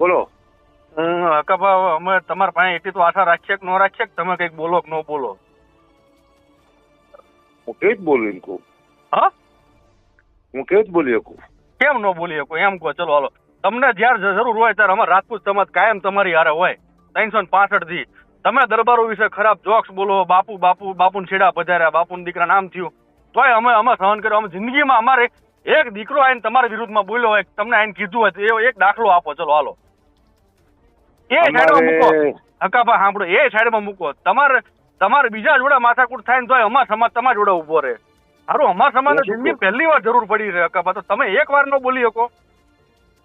બોલો. હકાભા અમે તમારા પાસે એટલી તો આશા રાખીએ કે ન રાખીએ કે તમે કંઈક બોલો કે ન બોલો? હું કેવી જ બોલું એમ કહું હા? હું કેવી જ બોલી શકું? કેમ ન બોલી શકું? એમ કહો ચલો હાલો. તમને જ્યારે જરૂર હોય ત્યારે અમારે રાજપૂત સમાજ કાયમ તમારી હારે હોય. ત્રણસો ને પાસઠથી તમે દરબારો વિશે ખરાબ જોક્સ બોલો બાપુ બાપુ બાપુને છેડા પધાર્યા બાપુના દીકરા નામ થયું. તોય અમે અમે સહન કર્યો. અમે જિંદગીમાં અમારે એક દીકરો આઈને તમારા વિરુદ્ધમાં બોલ્યો હોય તમને આઈને કીધું હોય તો એવો એક દાખલો આપો. ચલો હાલો. એ સાઈડમાં મૂકો. હકાભા સાંભળો. એ સાઈડમાં મૂકો. તમારે તમારે બીજા જોડે માથાકૂટ થાય ને તો અમાર સમાજ તમારા જોડે ઊભો રહે. સારું અમાર સમાજ જિંદગી પહેલી વાર જરૂર પડી છે હકાભા તો તમે એક વાર ન બોલી શકો.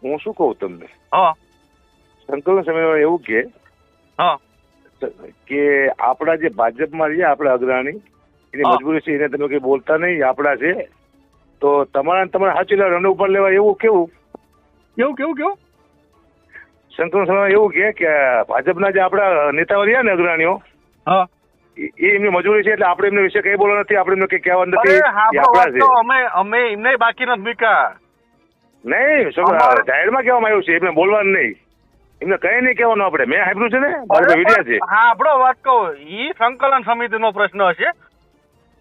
હું શું કહું તમને? હા. સંકલન સમય એવું કે હા. કે આપણા જે ભાજપમાં છે આપણા અગ્રણી એની. મજબૂરી છે એને તમે કઈ બોલતા નહીં આપણા છે. તો તમારા તમારા તમારે સાચી રન ઉપર લેવા એવું કેવું? કેવું કેવું કેવું? સમયમાં એવું કે કે ભાજપના જે આપણા નેતાઓ રહ્યા ને અગ્રણીઓ એ એ એમની મજૂરી છે એટલે આપણે એમને વિશે કઈ બોલવા નથી આપણે એમને કઈ કહેવા નથી એ અમે અમે એમને બાકી નથી મૂક્યા. નહીં જાહેરમાં કહેવામાં આવ્યું છે એમને બોલવાનું નહીં. એમને કઈ નહીં કહેવાનું આપણે મેં સાંભળ્યું છે ને અરે છે. હા આપણો વાત કહો ઈ સંકલન સમિતિનો પ્રશ્ન હશે.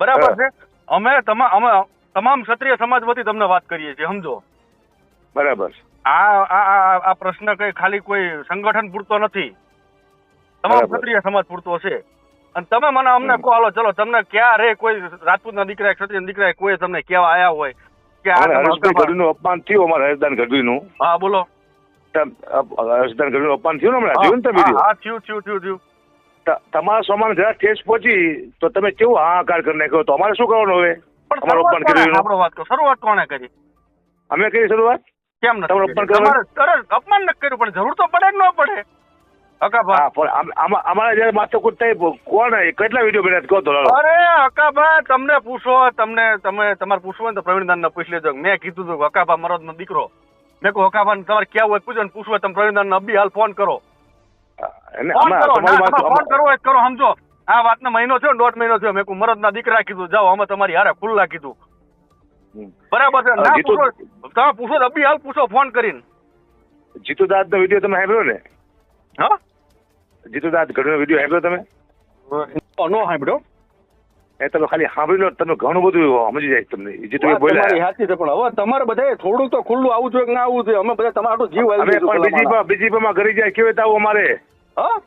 બરાબર છે? અમે તમામ અમે તમામ ક્ષત્રિય સમાજ વતી તમને વાત કરીએ છીએ સમજો. બરાબર. આ આ આ- પ્રશ્ન કઈ ખાલી કોઈ સંગઠન પૂરતો નથી. તમામ. ક્ષત્રિય સમાજ પૂરતો છે. અને તમે મને અમને કહો હાલો ચલો તમને ક્યારે કોઈ રાજપૂતના દીકરા ક્ષત્રિય દીકરા કોઈ તમને કેવા આયા હોય કે આ અપમાન થયું અમારા હર્ષદાન ગઢવીનું. હા બોલો. ગઢવી હર્ષદાન ગઢવીનું અપમાન થયું ને હમણાં? જોયું ને તમે હા, થયું થયું થયું થયું. તમારા સમાન જરા ઠેસ પહોંચી તો તમે કેવું હાહાકાર કરી નાખ્યો? તો અમારે શું કરવાનું હવે? પણ અમારું અપમાન કર્યું આપણો વાત શરૂઆત કોણે કરી? અમે કરી શરૂઆત? કેમ? અપમાન નથી કર્યું પણ જરૂર તો પડે ન પડે? અમારા જયારે માથાકૂટ થઈ કોણ કેટલા વીડિયો બન્યા કહો તો અરે હકાભા તમને પૂછો તમને તમે તમારે પૂછવું ને તો પ્રવીણદાન ને પૂછી લેજો. મેં કીધું હતું કે હકાભા મરદ નો દીકરો. મેં કહું હકાભા તમારે ક્યાં હોય? પૂછો ને પૂછવું હોય તમે પ્રવીણદાન અબી હાલ ફોન કરો. ફોન કરો ના, કરો સમજો. આ વાતનો મહિનો થયો ને દોઢ મહિનો થયો. મેં મરદ ના દીકરા કીધું. જાઓ અમે તમારી હારે ખુલ્લા કીધું. બરાબર છે. ના પૂછો. તમે પૂછો અબી હાલ પૂછો ફોન કરીને. જીતુ દાદ નો વીડિયો તમે સાંભળ્યો ને? હા? જીતુ દાદ નો વીડિયો સાંભળ્યો તમે? નો સાંભળ્યો. એ તમે ખાલી સાંભળી તમે ઘણું બધું સમજી જાય તમને. વાત તમારી બોલ્યા સાચી છે પણ હવે તમારે બધા થોડું તો ખુલ્લું આવું જોઈએ કે ના આવું જોઈએ? અમે બધા તમારો જીવ અમે આવી પણ બીજી પણ ઘરી જાય કેવી રીતે આવું અમારે? હા?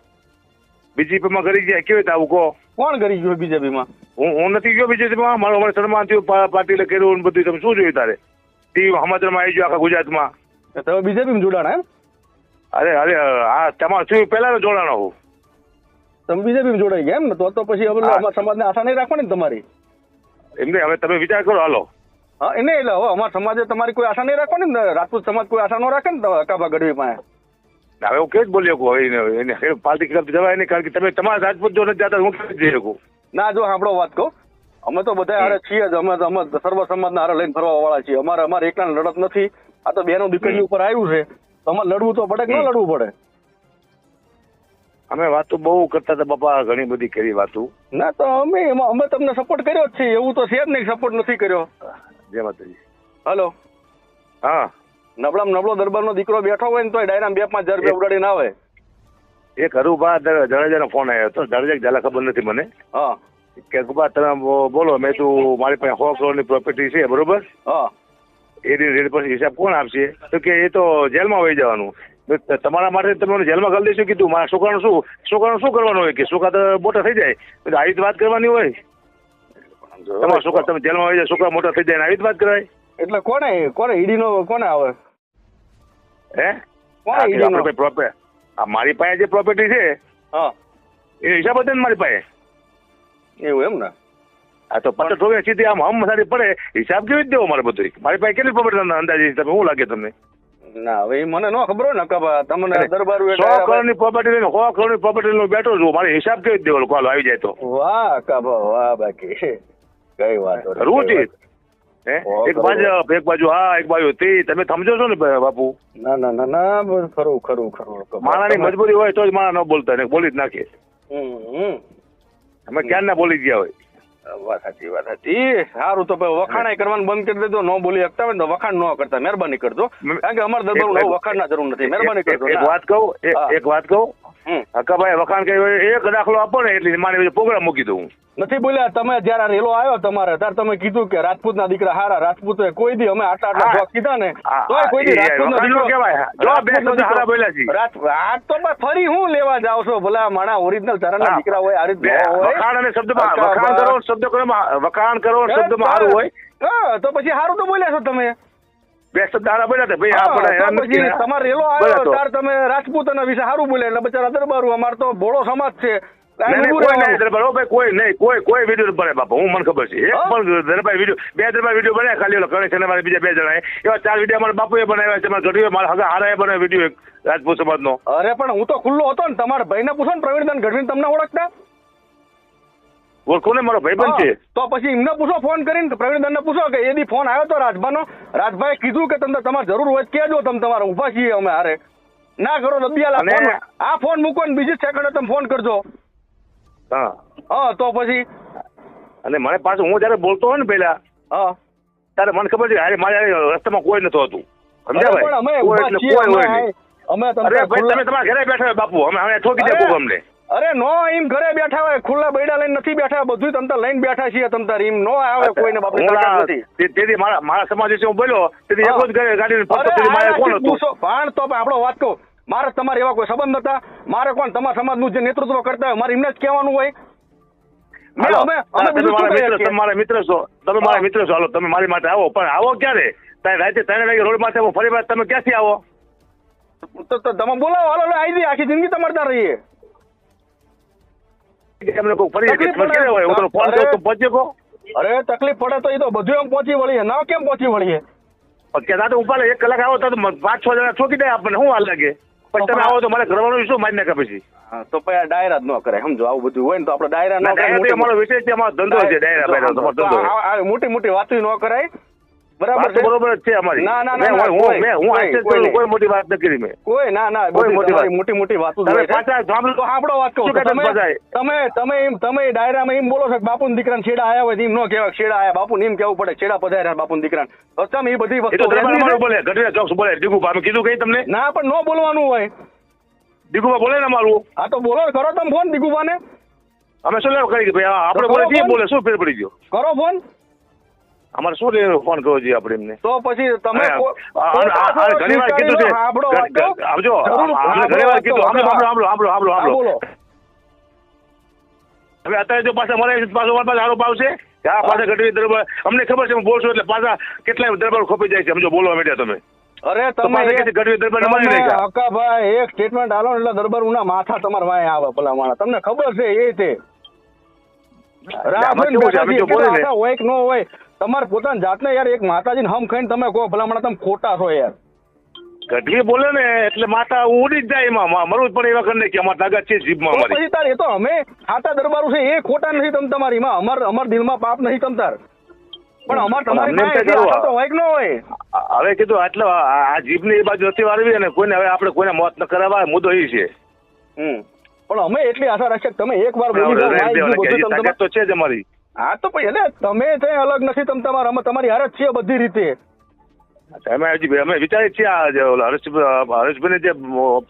બીજી પણ ઘરી જાય કેવી રીતે આવું કહો? કોણ ઘરી ગયું બીજેપી માં હું હું નથી ગયો બીજે મારો મારું અમારે સન્માન થયું પાટીલે કર્યું બધું. તમે શું જોયું તારે? ટીવી સમાચારમાં આવી ગયો આખા ગુજરાતમાં. તમે બીજેપી માં જોડાણા એમ? અરે અરે આ તમારે શું પહેલા જોડાણો હું. તમે બીજેપી માં જોડાઈ ગયા એમ? ને તો તો પછી હવે સમાજને આશા નહીં રાખવાની ને તમારી? એમને હવે તમે વિચાર કરો હાલો. હા એને એટલે હવે અમારા સમાજે તમારી કોઈ આશા નહીં રાખવાની ને? રાજપૂત સમાજ કોઈ આશા ન રાખે ને કાબા ગઢવી પાસે? હવે હું કે જ બોલી શકું હવે એને પાર્ટી ખિલાફ જવાય નહીં કારણ કે તમે તમારા રાજપૂત જો નથી જતા હું જઈ શકું? ના જો સાંભળો વાત કહો. અમે તો બધા હારે છીએ જ. અમે તો અમે સર્વ સમાજના હારે લઈને ફરવા વાળા છીએ. અમારે અમારે એકલા લડત નથી. આ તો બેનો દીકરી ઉપર આવ્યું છે. તો અમારે લડવું તો પડે કે ન લડવું પડે? અમે વાતો બહુ કરતા હતા બાપા ઘણી બધી કરી વાતો. ના તો અમે અમે તમને સપોર્ટ કર્યો જ છે. એવું તો છે જ નહીં સપોર્ટ નથી કર્યો. જય માતાજી. હલો. હા. નબળામાં નબળો દરબારનો દીકરો બેઠો હોય ને તો ડાયરામ બે પાંચ હજાર રૂપિયા ઉડાડીને આવે. એક હરુભા જડેજાનો ફોન આવ્યો હતો. જડેજા ઝાલા ખબર નથી મને. હા. કે ગુબા તમે બોલો મેં તું મારી પાસે સો કરોડની પ્રોપર્ટી છે બરોબર? હા. એની રેટ પર હિસાબ કોણ આપશે? તો કે એ તો જેલમાં વહી જવાનું. તમારા માટે તમને જેલમાં કરી દઈશું કીધું મારા છોકરાનું શું છોકરાનું શું કરવાનું હોય કે છોકરા તો મોટા થઈ જાય? આવી વાત કરવાની હોય? તમારા છોકરા તમે જેલમાં આવી જાય છોકરા મોટા થઈ જાય આવી રીતે વાત કરાય? એટલે કોને કોને ઈડી નો કોને આવે? હે? કોને આ ઈડી નો પ્રોપર મારી પાસે જે પ્રોપર્ટી છે હા. એ હિસાબ હતો ને મારી પાસે? એવું એમ ને? આ તો પાછળ થોડી સીધી આમ હમ મસાડી પડે. હિસાબ કેવી રીતે દેવો મારે બધું? મારી પાસે કેટલી પ્રોપર્ટી અંદાજે તમે શું લાગે તમને? ના હવે મને ન ખબર હોય ને કબા તમને દરબાર સો કરોડની પ્રોપર્ટી લઈને સો કરોડની પ્રોપર્ટી લઈને બેઠો છું. મારે હિસાબ કેવી દેવો કોલ આવી જાય તો. વાહ કબા વાહ બાકી. કઈ વાત રૂચિ એક બાજુ એક બાજુ હા એક બાજુ. તે તમે સમજો છો ને બાપુ? ના ના ના ના ખરું ખરું ખરું. માણાની મજબૂરી હોય તો જ માણા ન બોલતા ને બોલી જ નાખે. હમ, હમ. અમે ક્યાં ના બોલી ગયા હોય? વાત સાચી વાત સાચી. સારું તો વખાણ કરવાનું બંધ કરી દેજો ન બોલી શકતા હોય તો વખાણ ન કરતા. મહેરબાની કરજો. કારણ કે અમારા દરબાર વખાણ ના જરૂર નથી. મહેરબાની કરજો. એક વાત કહું એક- વાત કહું. હકાભાઈ વખાણ કરી એક દાખલો આપો ને એટલે મારી પ્રોગ્રામ મૂકી દઉં નથી બોલ્યા તમે જયારે રેલો આવ્યો તમારે ત્યારે તમે કીધું કે રાજપૂતના દીકરા હારા રાજપૂત કોઈ દી અમે આટલા આટલા. જોક કીધા ને તો કોઈ દી રાજપૂત દીકરો- કહેવાય. જો બે શબ્દ હારા બોલ્યા છે. આ તો ફરી હું લેવા જાવ છો ભલા માણા ઓરિજિનલ તારા. દીકરા હોય આ રીત હોય. વખાણ અને શબ્દમાં વખાણ. કરો શબ્દ કરો વખાણ કરો શબ્દમાં સારું હોય તો પછી સારું તો બોલ્યા છો તમે બે શબ્દ હારા બોલ્યા ભાઈ આપણે તો એમ નથી પછી ને. તમારે રેલો આવ્યો ત્યારે તમે રાજપૂતના વિશે સારું બોલ્યા એટલે બચારા દરબારું. અમાર તો ભોળો સમાજ છે. કોઈ નહીં, કોઈ કોઈ વીડિયો બને બાપા. હું મને ખબર છે એક પણ વીડિયો બે દરબાર વીડિયો બને ખાલી. ઓલો ગણેશ અને મારા બીજા બે જણા એવા ચાર વીડિયો મારા બાપુએ બનાવ્યા છે મારા ગઢવીએ. મારા હગા હારાએ બનાવ્યો વીડિયો એક રાજપૂત સમાજનો. અરે પણ હું તો ખુલ્લો હતો ને. તમારા ભાઈને પૂછો ને પ્રવીણદાન ગઢવી તમને ઓળખતા? ઓળખો ને મારો ભાઈબંધ છે? તો પછી એમને પૂછો ફોન કરીને પ્રવીણદાન ને પૂછો કે એદી ફોન આવ્યો તો રાજભાનો? રાજભાઈ કીધું કે તમને તમારે જરૂર હોય કેજો તમે તમારે ઊભા છીએ અમે હારે. ના કરો ફોન આ ફોન મૂકો ને બીજી સેકન્ડે તમે ફોન કરજો. હા. હા તો પછી અને મને પાછું હું જયારે બોલતો હોય ને પેલા હા. ત્યારે મને ખબર છે અરે મારે રસ્તામાં કોઈ નતું હતું. સમજાય અમે તમે તમારા ઘરે બેઠા બાપુ અમે અમે ઠોકી દે અમને. અરે નો એમ ઘરે બેઠા હોય ખુલ્લા બૈડા લઈને નથી બેઠા બધું તમતા લઈને બેઠા છીએ તમતા એમ નો આવે કોઈને બાપની તાકાત નથી. તેથી મારા મારા સમાજ વિશે હું બોલ્યો તેથી એક જ ઘરે ગાડીને ફરતો મારે કોણ હતું? પણ તો આપણો વાત કહું. મારે તમારે એવા કોઈ સંબંધ હતા મારે કોણ? તમારા સમાજનું જે નેતૃત્વ કરતા હોય મારે એમને જ કહેવાનું હોય. તમે મારા મિત્ર છો. તમે મારા મિત્ર છો. હાલો તમે મારી માટે આવો. પણ આવો ક્યારે? તારે રાતે ત્રણ વાગે રોડ માથે ફરી વાર તમે ક્યાંથી આવો? તો તમે બોલાવો. હાલો આવી આખી જિંદગી તમારે ત્યાં રહીએ. એમને કોઈ ફરી હોય હું તો ફોન અરે. તો પહોંચી ગયો અરે તકલીફ પડે તો એ તો બધું એમ પહોંચી વળીએ. ના કેમ પહોંચી વળીએ? કે દાદા ઉપાડે. એક કલાક આવો તો તો પાંચ છ જણા છોકી દે આપણને. શું હાલ લાગે? પછી તમે આવો તો મારે કરવાનું શું માન્ય નાખે પછી? તો પછી આ ડાયરા જ ન કરે. સમજો આવું બધું હોય ને તો આપણે ડાયરા ના, કરે અમારો વિષય છે અમારો ધંધો છે ડાયરા મોટી મોટી વાતો ન કરાય. બરાબર બરોબર છે અમારી. ના, ના, ના, હું- મેં- હું આશ્ચર્ય કોઈ કરું, નહીં. કોઈ મોટી વાત ન કરી મેં. કોઈ ના ના કોઈ મોટી વાત. મોટી મોટી વાતો તમે પાછા સાંભળો. તો આપણો વાત કહું શું તો કહેતા તમે તમે તમે એમ તમે ડાયરામાં એમ બોલો છો કે બાપુના દીકરાને છેડા આયા હોય એમ ન કહેવાય છેડા આયા. બાપુને એમ કહેવું પડે છેડા પધાર્યા બાપુના દીકરાને. તો એ બધી વસ્તુ બોલે ગઢડા ચોકસ બોલે દીગુભા અમે કીધું કઈ તમને? ના પણ ન બોલવાનું હોય. દીગુભા બોલે ને મારું હા તો બોલો કરો તમે ફોન દીગુબાને અમે શું લેવા કરી આપડે ભાઈ? આપણે બોલે. બોલે. શું ફેર પડી ગયો? કરો ફોન. અમારે શું લેવાનો ફોન કરવો જોઈએ આપણે એમને? તો પછી તમે ઘણી વાર કીધું છે. લો, આવજો. ઘણી વાર કીધું. સાંભળો. સાંભળો સાંભળો સાંભળો હવે અત્યારે જો પાછા મળે પાછો મારા પાસે આરોપ આવશે આ પાછા ઘટવી દરબાર અમને ખબર છે બોલશું એટલે પાછા કેટલાય દરબાર ખોપી જાય છે સમજો બોલવા માંડ્યા તમે. અરે તમે પાછા એક- મારી સ્ટેટમેન્ટ આલો એટલે દરબાર ઉના માથા તમારા વાંહે આવે પેલા માણસ. તમને ખબર છે એ તે હોય કે ન હોય? તમારે પોતાની જાતને યાર એક માતાજીને હમ ખાઈને તમે કહો ભલા તમે ખોટા છો યાર. ગઢવી બોલે ને એટલે માતા ઉડી જ જાય એમાં. મા- જ પડે એવા કરી કે અમારે તાકાત છે જીભમાં અમારી. પછી તાર એ તો અમે ખાતા દરબારું છે એ ખોટા નથી તમ તમારીમાં. અમાર અમાર દિલમાં પાપ નહીં તમ તાર. પણ અમાર તમારી તો હોય કે ન હોય. હવે કીધું આટલો આ જીભની એ બાજુ નથી વાળવી અને કોઈને હવે આપણે કોઈને મોત ન કરાવવા મુદ્દો એ છે. હમ. પણ અમે એટલી આશા રાખીએ કે તમે એક વાર બોલી તો છે જ અમારી. હા તો પછી એટલે તમે કઈ અલગ નથી તમે તમારા અમે તમારી હારે જ છીએ બધી રીતે અમે હજી અમે વિચારીએ છીએ આ હરેશ હરેશભાઈને જે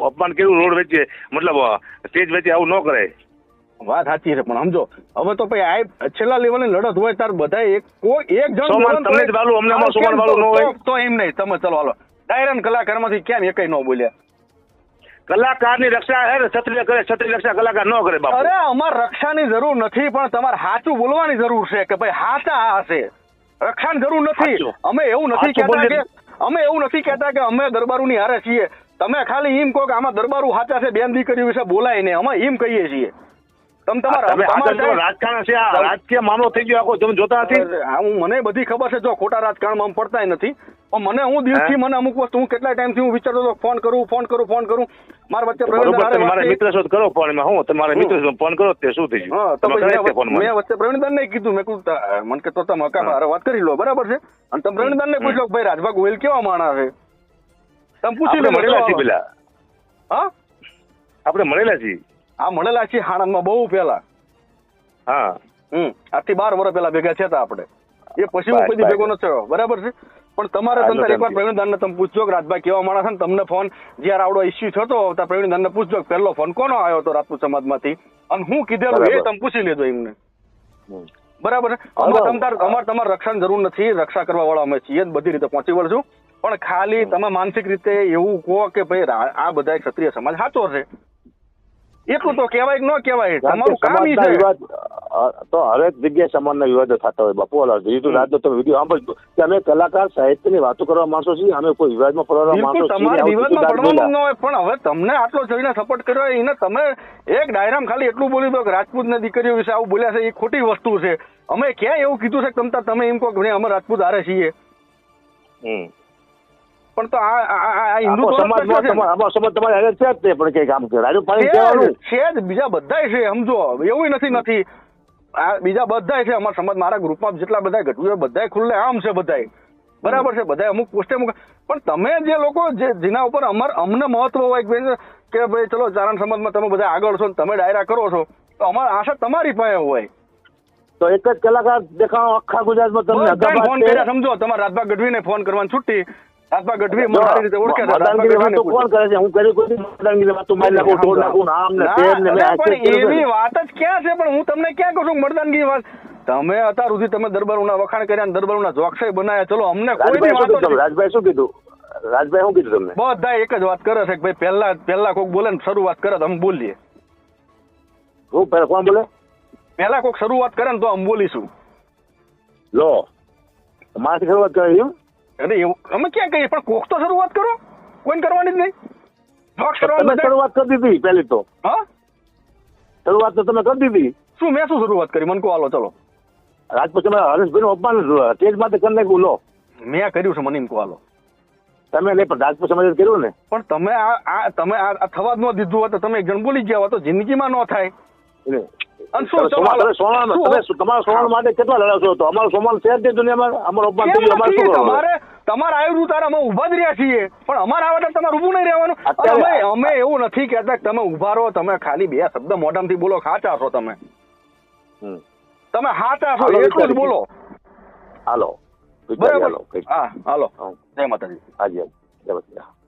અપમાન કર્યું રોડ વેચીએ મતલબ સ્ટેજ વેચી આવું ન કરાય વાત સાચી છે પણ સમજો હવે તો પછી આ છેલ્લા લેવલની લડત હોય તાર બધા એક કોઈ એક જણ તમને જ. વાલું, અમને સોમાન વાલું ન હોય? તો- તો એમ નહીં તમે ચલો હાલો ડાયરન કલાકારમાંથી કેમ એકય ન બોલ્યા કલાકારની રક્ષા હે ને ક્ષત્રિય કરે ક્ષત્રિય રક્ષા કલાકાર ન કરે બાપુ. અરે અમાર રક્ષાની જરૂર નથી પણ તમારે સાચું બોલવાની જરૂર છે કે ભાઈ હાચા આ હશે. રક્ષાની જરૂર નથી. અમે એવું નથી કહેતા કે અમે એવું નથી કહેતા કે અમે દરબારુની હારે છીએ. તમે ખાલી એમ કહો કે આમાં દરબારું હાચા છે બેન દીકરીઓ વિશે બોલાય ને અમે એમ કહીએ છીએ. તમે તમારા તમે આ તો તમારા જો રાજકારણ છે આ રાજકીય મામલો થઈ ગયો આખો તમે જોતા નથી? હું મને બધી ખબર છે જો ખોટા રાજકારણમાં અમે નથી. પણ મને હું દિલથી મને અમુક વસ્તુ હું કેટલા ટાઈમથી હું વિચારતો હતો ફોન કરું ફોન કરું ફોન કરું. મારા વચ્ચે પ્રવીણ બરોબર હારે તમે વાત મારા મિત્ર છો કરો ફોન હું તમારા મિત્ર છો ફોન કરો તે શું થઈ ગયું? તો તમે પછી કરાય મેં વચ્ચે- પ્રવીણદાન ને કીધું મેં કીધું મને કે તો તમે હકામાં વાત કરી લો બરાબર છે? અને તમે પ્રવીણદાન ને. પૂછ લો ભાઈ રાજભાગ ગોયલ કેવા માણસ છે? તમે પૂછી લો મળેલા છીએ પેલા. હા? આપણે મળેલા છીએ. આ મળેલા છીએ હાણંદમાં બહુ પહેલા. હા. હમ આજથી બાર વર્ષ પહેલા ભેગા થયા હતા આપણે. એ પછી હું કોઈ ભેગો નથી થયો. બરાબર છે? પણ તમારે તમને એકવાર. પ્રવીણદાનને તમે પૂછજો કે રાજભાઈ કેવા માણસ છે તમને ફોન જ્યારે આવડો ઇસ્યુ થતો ત્યારે પ્રવીણદાનને પૂછજો પહેલો ફોન કોનો આવ્યો હતો રાજપૂત સમાજમાંથી? અને હું કીધેલું એ. તમે પૂછી લેજો એમને. બરાબર અમારે. તમતાર અમારે તમારે રક્ષણ જરૂર નથી. રક્ષા કરવા વાળા અમે છીએ બધી રીતે પહોંચી વળશું પણ ખાલી તમે માનસિક રીતે એવું કહો કે ભાઈ આ બધા ક્ષત્રિય સમાજ સાચો છે. એટલું તો કહેવાય કે ન કહેવાય તમારું કામ ઈ છે. વિવાદ તો હરેક જગ્યાએ સમાજના વિવાદો થતા હોય બાપુ ઓલા જીતુ રાતનો તમે વીડિયો સાંભળજો. કે અમે કલાકાર સાહિત્યની વાતો કરવા માણસો છીએ અમે કોઈ વિવાદમાં પડવા માણસો છીએ તમારે વિવાદમાં પડવાનું ન હોય પણ હવે તમને આટલો જઈને સપોર્ટ કર્યો હોય એને તમે એક ડાયરામ ખાલી એટલું બોલી દો કે રાજપૂતની દીકરીઓ વિશે આવું બોલ્યા છે એ ખોટી વસ્તુ છે. અમે ક્યાં એવું કીધું છે કે તમતા તમે એમ કહો કે અમે રાજપૂત હારે છીએ. હમ. પણ તો આ આ- આ આ હિન્દુ સમાજમાં તમા- આપણો સમાજ તમારે હારે છે જ તે પણ કંઈક આમ કે રાજુ પાણી કહેવાનું. છે જ બીજા બધાય છે સમજો એવું નથી નથી. આ બીજા બધાય છે અમારા સમાજ મારા ગ્રુપમાં જેટલા બધા ઘટવું બધાય ખુલ્લે આમ છે બધાય. બરાબર છે બધા અમુક પોસ્ટે અમુક પણ તમે જે લોકો જે જેના ઉપર અમાર અમને મહત્વ હોય કે ભાઈ ચલો ચારણ સમાજમાં તમે બધા આગળ છો ને તમે ડાયરા કરો છો તો અમારી આશા તમારી પાસે હોય. તો એક જ કલાકાર દેખાણો આખા ગુજરાતમાં તમને ફોન કર્યા સમજો તમારા રાજભા ગઢવીને ફોન કરવાની છૂટી રાજભા ગઢવી મારી રીતે ઓળખે છે. મતદાનગીરી તો કોણ કરે છે? હું કરી કોઈ મતદાનગીરી વાતો મારી નાખું ઢોર નાખું આમ ને તેમ ને મેં એવી વાત જ ક્યાં છે? પણ હું તમને ક્યાં કહું છું મરદાનગી વાત તમે અત્યાર સુધી તમે દરબારોના વખાણ કર્યા દરબારોના જોક્ષય બનાયા ચલો અમને કોઈ શું વાતો. રાજભાઈ શું કીધું? રાજભાઈ શું કીધું તમને? બધા એક જ વાત કરે છે કે ભાઈ પહેલા પહેલા કોક બોલે ને શરૂઆત કરે તો અમે બોલીએ. હું પહેલા કોણ બોલે? પહેલા કોક શરૂઆત કરે ને તો અમે બોલીશું. લો મારાથી શરૂઆત કરી એમ? અરે એવું અમે ક્યાં કહીએ? પણ કોક તો શરૂઆત કરો. કોઈને કરવાની જ નહીં. તમે શરૂઆત કરી દીધી પહેલી તો. હા? શરૂઆત તો તમે કરી દીધી. શું મેં શું શરૂઆત કરી? મને કહો હાલો ચલો. રાજપૂત તમે હરેશભાઈ નું અપમાન તેજ માટે કરી નાખ્યું લો. મેં કર્યું છે મને એમ કહો હાલો. તમે નહીં પણ રાજપૂત સમાજ કર્યું ને. પણ તમે આ આ તમે આ થવા જ ન દીધું હોત તમે એક જણ બોલી ગયા હોત તો જિંદગીમાં ન થાય. તમારા સોમાન માટે કેટલા લડાશો છો અમારો સોમાન છે જ દુનિયામાં. અમારો અપમાન અમારે શું? તમારે આવ્યું તારે અમે ઊભા જ રહ્યા છીએ. પણ અમારે આવે તમારે ઊભું નહીં રહેવાનું. અત્યારે- અમે અમે એવું નથી કહેતા કે તમે ઊભા રહો તમે ખાલી બે શબ્દ મોઢામાંથી બોલો ખાચા છો તમે. તમે હાચા છો એટલું જ બોલો. હાલો બરાબર? હા હાલો. જય માતાજી. હાજી હાજી. જય માતાજી.